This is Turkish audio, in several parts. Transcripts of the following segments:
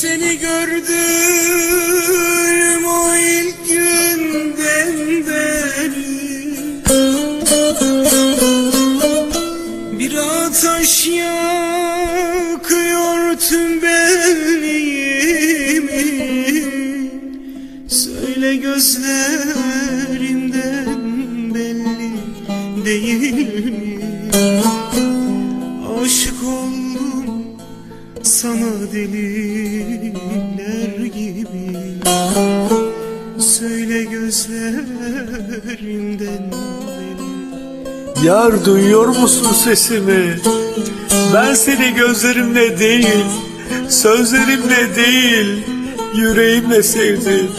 Seni gördüm o ilk günden beri. Bir ateş yakıyor tüm benliğimi Söyle gözlerinden belli değil mi sana deliler gibi Söyle gözlerimden belli Yar duyuyor musun sesimi? Ben seni gözlerimle değil, sözlerimle değil, yüreğimle sevdim.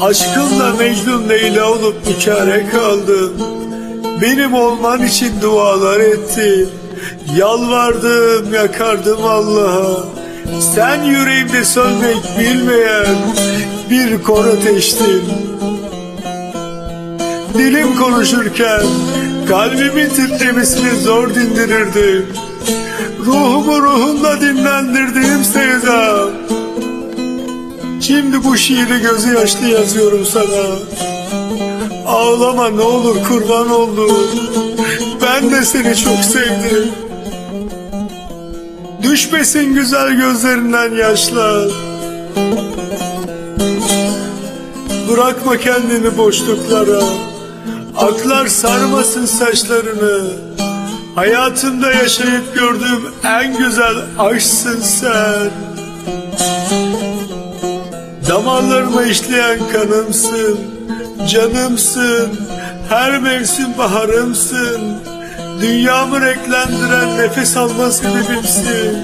Aşkınla Mecnun Leyla olup bir kere kaldım. Benim olman için dualar ettim. Yalvardım, yakardım Allah'a. Sen yüreğimde sönmek bilmeyen bir kor ateştin. Dilim konuşurken kalbimin titremesini zor dindirirdim. Ruhumu ruhumla dinlendirdim sevdam. Şimdi bu şiiri gözü yaşlı yazıyorum sana. Ağlama ne olur kurban oldum. Ben de seni çok sevdim. Düşmesin güzel gözlerinden yaşlar. Bırakma kendini boşluklara. Aklar sarmasın saçlarını. Hayatımda yaşayıp gördüğüm en güzel aşksın sen. Damarlarıma işleyen kanımsın Canımsın Her mevsim baharımsın Dünyamı renklendiren nefes alma sebebimsin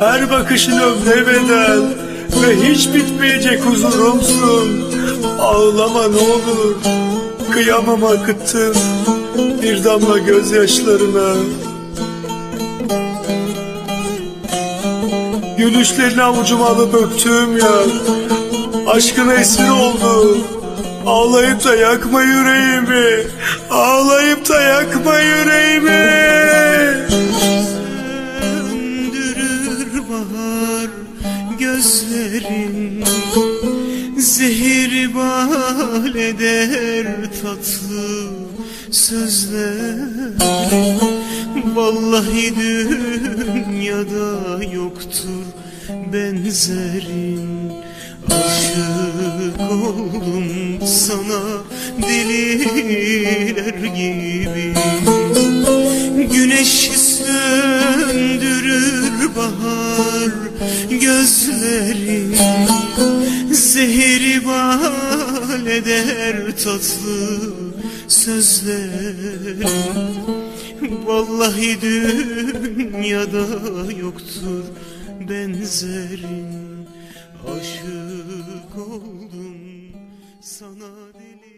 Her bakışın ömre bedel Ve hiç bitmeyecek huzurumsun. Ağlama ne olur Kıyamam akıttım Bir damla gözyaşlarına. Gülüşlerini avucuma alıp öptüğüm ya Aşkına esir oldum Ağlayıp da yakma yüreğimi. Ağlayıp da yakma yüreğimi. Söndürür bahar gözlerin. Zehir bal eder tatlı sözler. Vallahi dünyada yoktur benzerin Aşık oldum sana deliler gibi. Güneşi söndürür bahar gözlerin Zehri bal eder tatlı sözler Vallahi dünyada yoktur benzerin Aşık oldum sana deli